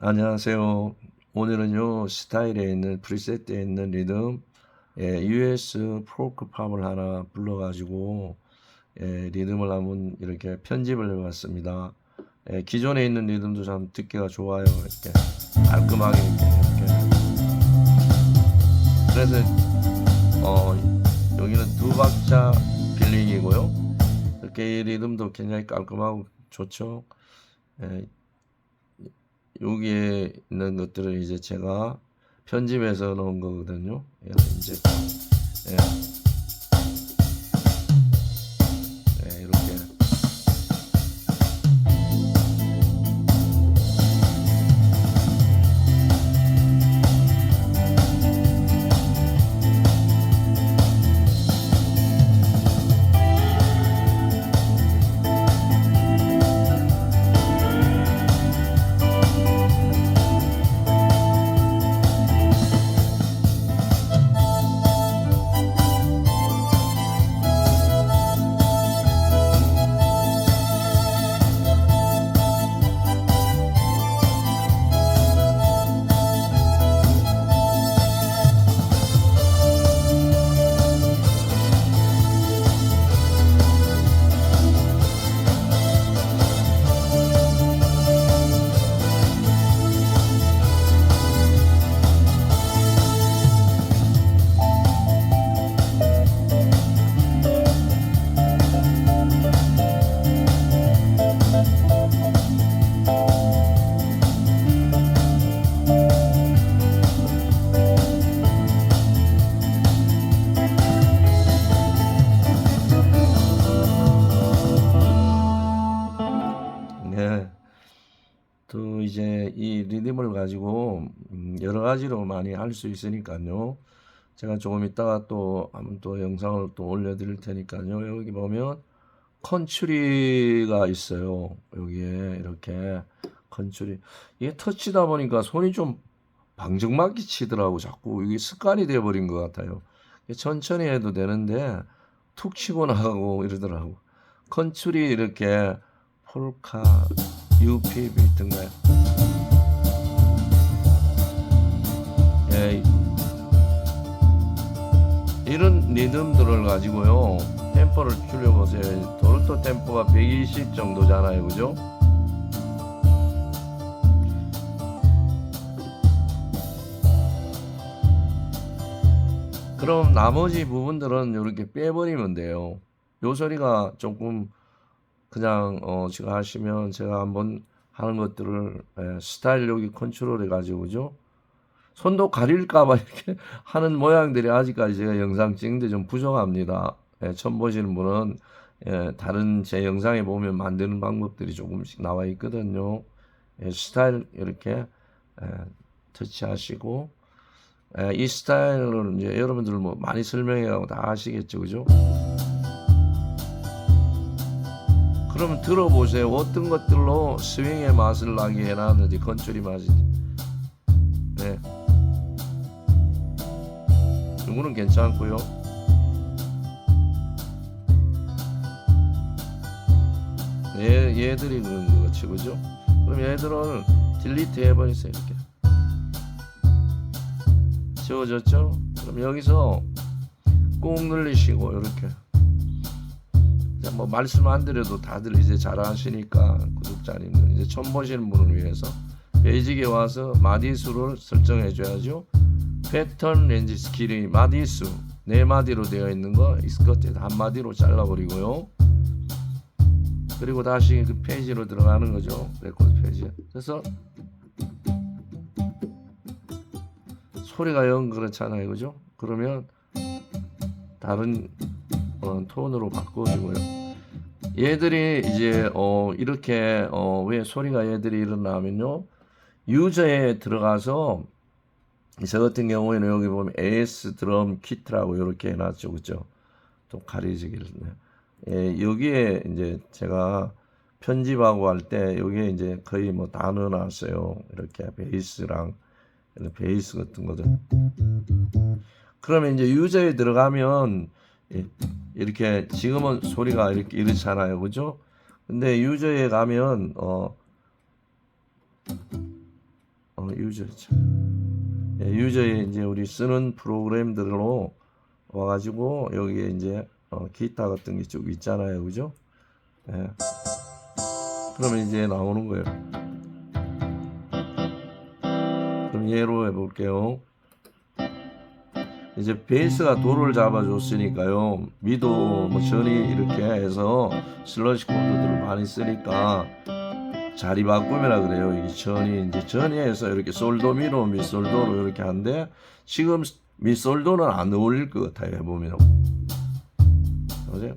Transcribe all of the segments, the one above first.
안녕하세요. 오늘은요 스타일에 있는 프리셋에 있는 리듬 예, US 포크 팝을 하나 불러가지고 예, 리듬을 한번 이렇게 편집을 해봤습니다. 예, 기존에 있는 리듬도 참 듣기가 좋아요. 이렇게 깔끔하게 이렇게. 그래서 어, 여기는 두 박자 빌링이고요. 이렇게 이 리듬도 굉장히 깔끔하고 좋죠. 예, 여기에 있는 것들을 이제 제가 편집해서 넣은 거거든요. 예, 이제 예. 예, 이 리듬을 가지고 음, 여러 가지로 많이 할 수 있으니까요. 제가 조금 이따가 또 한번 또 영상을 또 올려드릴 테니까요. 여기 보면 컨츄리가 있어요. 여기에 이렇게 컨츄리 이게 터치다 보니까 손이 좀 방정맞게 치더라고 자꾸 이게 습관이 돼버린 것 같아요. 천천히 해도 되는데 툭 치고 나가고 이러더라고. 컨츄리 이렇게 폴카 UP 비트인가요? 이런 리듬들을 가지고요 템포를 줄여보세요. 도르토 템포가 120 정도잖아요, 그죠? 그럼 나머지 부분들은 이렇게 빼버리면 돼요. 요 소리가 조금 그냥 어 제가 하시면 제가 한번 하는 것들을 예, 스타일 여기 컨트롤 해가지고 그죠? 손도 가릴까봐 이렇게 하는 모양들이 아직까지 제가 영상 찍는데 좀 부족합니다. 예, 처음 보시는 분은 예, 다른 제 영상에 보면 만드는 방법들이 조금씩 나와 있거든요. 예, 스타일 이렇게 예, 터치하시고 예, 이 스타일을 이제 여러분들 뭐 많이 설명해가고 다 아시겠죠, 그죠? 그러면 들어보세요. 어떤 것들로 스윙의 맛을 나게 해놨는지 맛이. 네. 이거는 괜찮고요. 얘, 얘들이 그런 거지, 그죠? 그럼 얘들을 딜리트 해버리세요, 이렇게. 지워졌죠? 그럼 여기서 꾹 눌리시고, 이렇게. 자, 뭐 말씀 안 드려도 다들 이제 잘 아시니까 구독자님들 이제 처음 보시는 분을 위해서 베이직에 와서 마디수를 설정해 줘야죠. 패턴 렌즈 스킬이 마디수 네 마디로 되어 있는 거 같아요. 한 마디로 잘라버리고요. 그리고 다시 그 페이지로 들어가는 거죠. 레코드 페이지. 그래서 소리가 영 그렇잖아요, 그죠? 그러면 다른 어, 톤으로 바꿔주고요. 얘들이 이제 어, 이렇게 어, 왜 소리가 얘들이 일어나면요 유저에 들어가서 저 같은 경우에는 여기 보면 AS 드럼 키트라고 이렇게 해놨죠, 그죠? 좀 가려지기를. 예, 여기에 이제 제가 편집하고 할 때 여기에 이제 거의 뭐 다 넣어놨어요. 이렇게 베이스랑 이런 베이스 같은 거들. 그러면 이제 유저에 들어가면 예, 이렇게 지금은 소리가 이렇게 이렇잖아요, 그죠? 근데 유저에 가면 어 어, 유저죠. 예, 유저에 이제 우리 쓰는 프로그램들로 와가지고 여기에 이제 어, 기타 같은 게 쭉 있잖아요, 그죠? 예. 그러면 이제 나오는 거예요. 그럼 얘로 해볼게요. 이제 베이스가 도를 잡아줬으니까요. 미도 뭐 전이 이렇게 해서 슬러시 코드들을 많이 쓰니까 자리 바꾸면라 그래요. 이게 전이 이제 전이에서 이렇게 솔도미로 미솔도로 이렇게 한데 지금 미솔도는 안 어울릴 것 같아요. 해보면 그죠?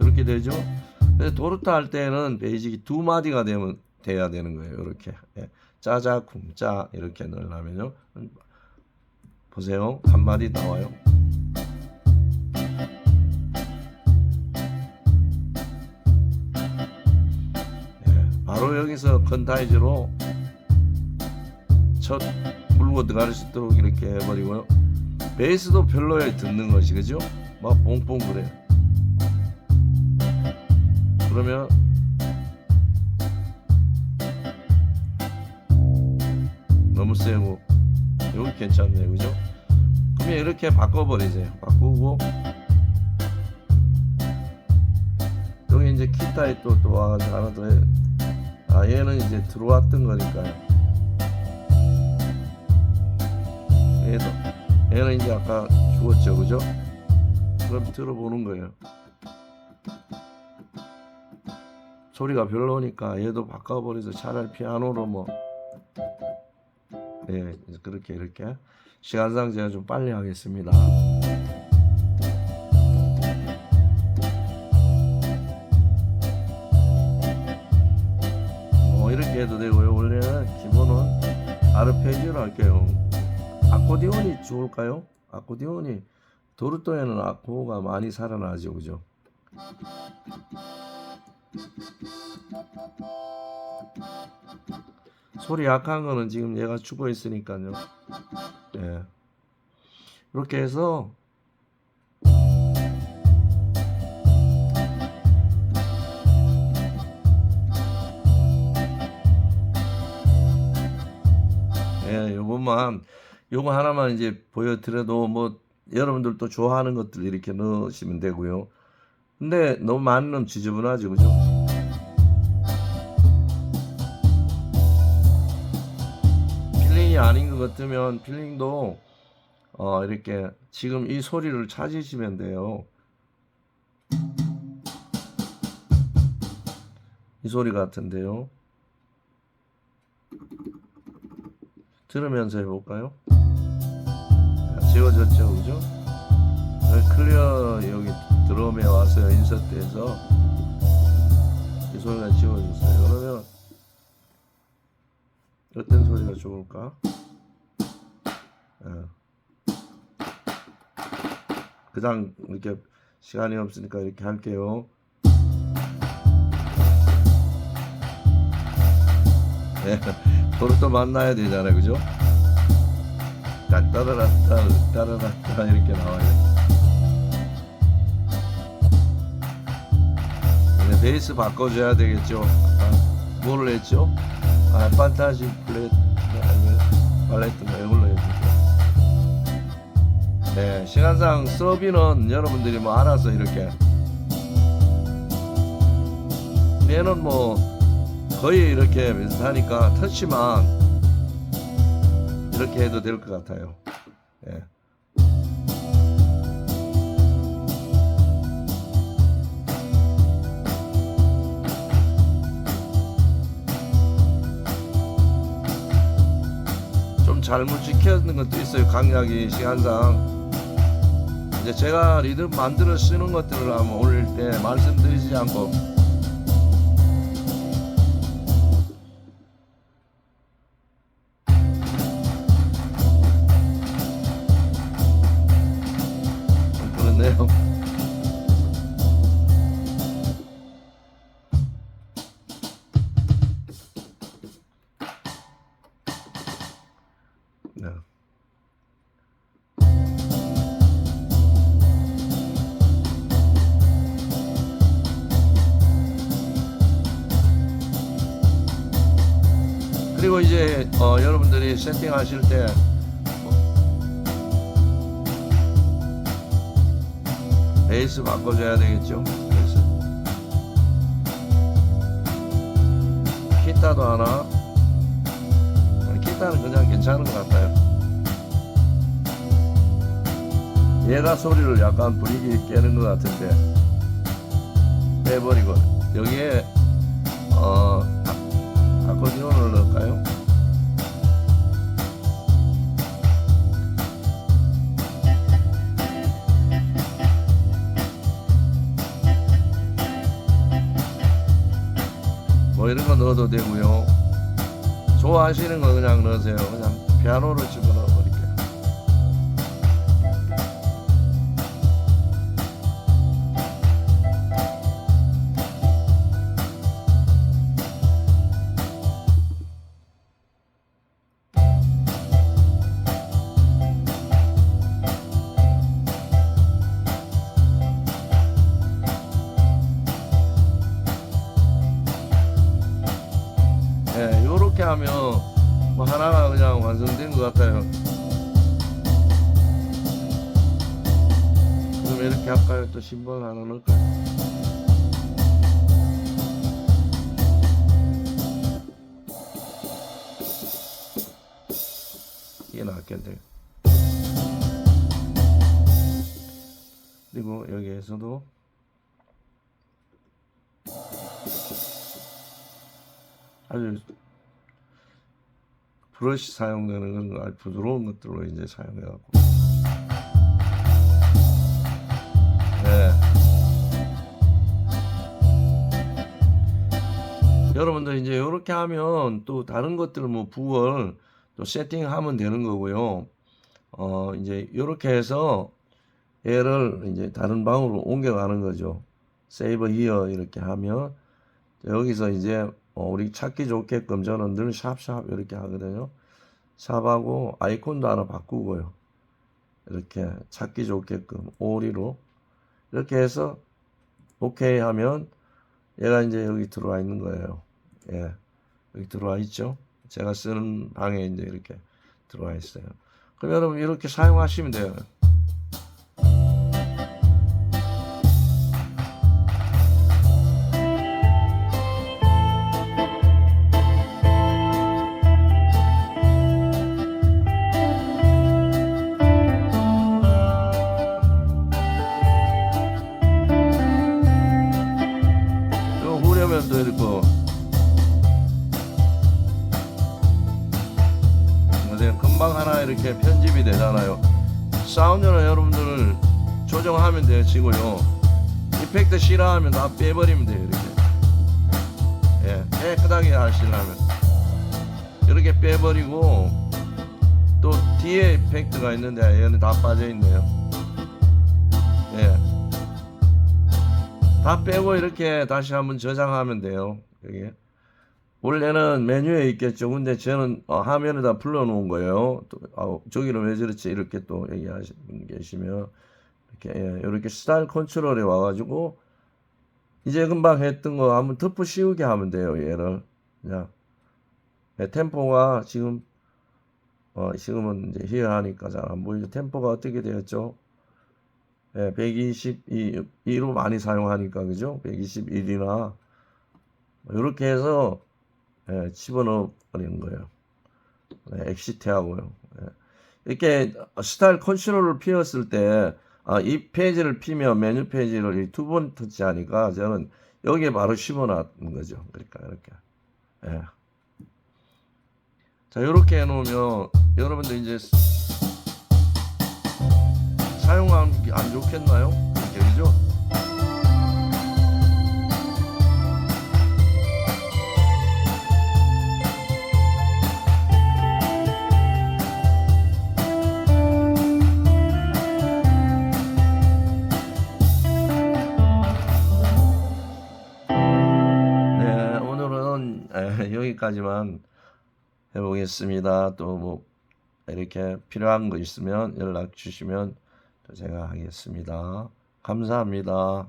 이렇게 되죠. 그래서 도르타 할 때는 베이직이 두 마디가 되면 돼야 되는 거예요. 이렇게 예. 짜자 쿵짜 이렇게 넣으려면요. 보세요. 한 마디 나와요. 바로 여기서 컨타이즈로 첫 물고 들어갈 수 있도록 이렇게 해버리고요. 베이스도 별로에 듣는 것이 그죠? 막 뽕뽕 그래. 그러면 너무 세고 여기 괜찮네 그죠? 그러면 이렇게 바꿔버리세요. 바꾸고 여기 이제 기타에 또, 또 와가지고 하나 더 해. 아 얘는 이제 들어왔던 거니까요. 얘도 얘는 이제 아까 죽었죠 그죠? 그럼 들어보는 거예요. 소리가 별로니까 얘도 바꿔버려서 차라리 피아노로 뭐 네, 그렇게 이렇게 시간상 제가 좀 빨리 하겠습니다. 해도 되고요. 원래는 기본은 아르페지오로 할게요. 아코디온이 좋을까요? 아코디온이 도르토에는 아코가 많이 살아나죠, 그죠? 소리 약한 거는 지금 얘가 죽어 있으니까요. 예. 이렇게 해서 요것만 요거 하나만 이제 보여드려도 뭐 여러분들도 좋아하는 것들 이렇게 넣으시면 되고요. 근데 너무 많으면 지저분하죠, 그죠? 필링이 아닌 것 같으면 필링도 어 이렇게 지금 이 소리를 찾으시면 돼요. 이 소리 같은데요. 들으면서 해볼까요? 자, 지워졌죠, 그죠? 클리어 여기 드럼에 와서 인서트에서 이 소리가 지워졌어요. 그러면 어떤 소리가 좋을까? 어. 그냥 이렇게 시간이 없으니까 이렇게 할게요. 네, 도로 또 만나야 되잖아요, 그죠? 따라라따 따라라따 이렇게 나와요. 네, 베이스 바꿔줘야 되겠죠. 아, 뭐를 했죠? 아, 판타지 플랫 아니면 발레트 뭐 이걸로 해주죠. 네, 시간상 서비는 여러분들이 뭐 알아서 이렇게 얘는 뭐 거의 이렇게 비슷하니까 터치만 이렇게 해도 될 것 같아요. 예. 좀 잘못 지켜는 것도 있어요. 강약이 시간상. 이제 제가 리듬 만들어 쓰는 것들을 한번 올릴 때 말씀드리지 않고 네. 그리고 이제 어, 여러분들이 세팅하실 때 베이스 바꿔줘야 되겠죠. 그래서 기타도 하나. 기타는 그냥 괜찮은 것 같아요. 얘가 소리를 약간 분위기 깨는 것 같은데 빼버리고 여기에 어 아, 아코디온을 넣을까요? 뭐 이런 거 넣어도 되고요. 좋아하시는 거 그냥 넣으세요. 그냥 피아노를 집어넣어 하면 뭐 하나가 그냥 완성된 것 같아요. 그럼 이렇게 할까요? 또 심벌 하나 넣을까요? 이게 낫겠네요. 그리고 여기에서도 아주 브러쉬 사용되는 건 아주 부드러운 것들로 이제 사용해 갖고 네. 여러분들 이제 이렇게 하면 또 다른 것들 뭐 부월 또 세팅하면 되는 거고요. 어 이제 이렇게 해서 얘를 이제 다른 방으로 옮겨가는 거죠. 세이버 히어 이렇게 하면 여기서 이제 어, 우리 찾기 좋게끔 저는 늘 샵샵 이렇게 하거든요. 샵하고 아이콘도 하나 바꾸고요. 이렇게 찾기 좋게끔 오리로 이렇게 해서 오케이 하면 얘가 이제 여기 들어와 있는 거예요. 예. 여기 들어와 있죠. 제가 쓰는 방에 이제 이렇게 들어와 있어요. 그럼 여러분 이렇게 사용하시면 돼요. 이렇게 편집이 되잖아요. 사운드는 여러분들 조정하면 돼요, 지고요. 이펙트 싫어하면 다 빼버리면 돼요, 이렇게. 예, 깨끗하게 하시려면 이렇게 빼버리고 또 뒤에 이펙트가 있는데 얘는 다 빠져 있네요. 예. 다 빼고 이렇게 다시 한번 저장하면 돼요. 여기. 원래는 메뉴에 있겠죠. 근데 저는 어, 화면에다 불러놓은 거예요. 또, 아우, 저기는 왜 저렇지? 이렇게 또 얘기하시는 분 계시면 이렇게 예, 이렇게 스타일 컨트롤에 와가지고 이제 금방 했던 거 한번 덮어 씌우게 하면 돼요. 얘를 그냥 예, 템포가 지금 어, 지금은 이제 히어 하니까 잘 안 보이죠. 템포가 어떻게 되었죠? 예, 122로 많이 사용하니까 그죠? 121이나 이렇게 해서 예, 집어넣어 버리는 거예요. 네, 엑시트하고요. 예. 이렇게 스타일 컨트롤을 피웠을 때, 아, 이 페이지를 피면 메뉴 페이지를 두 번 터치하니까 저는 여기에 바로 집어넣는 거죠. 그러니까 이렇게. 예. 자, 이렇게 해놓으면 여러분들 이제 사용하는 게안 좋겠나요? 10시까지만 해보겠습니다. 또 뭐 이렇게 필요한 거 있으면 연락 주시면 제가 하겠습니다. 감사합니다.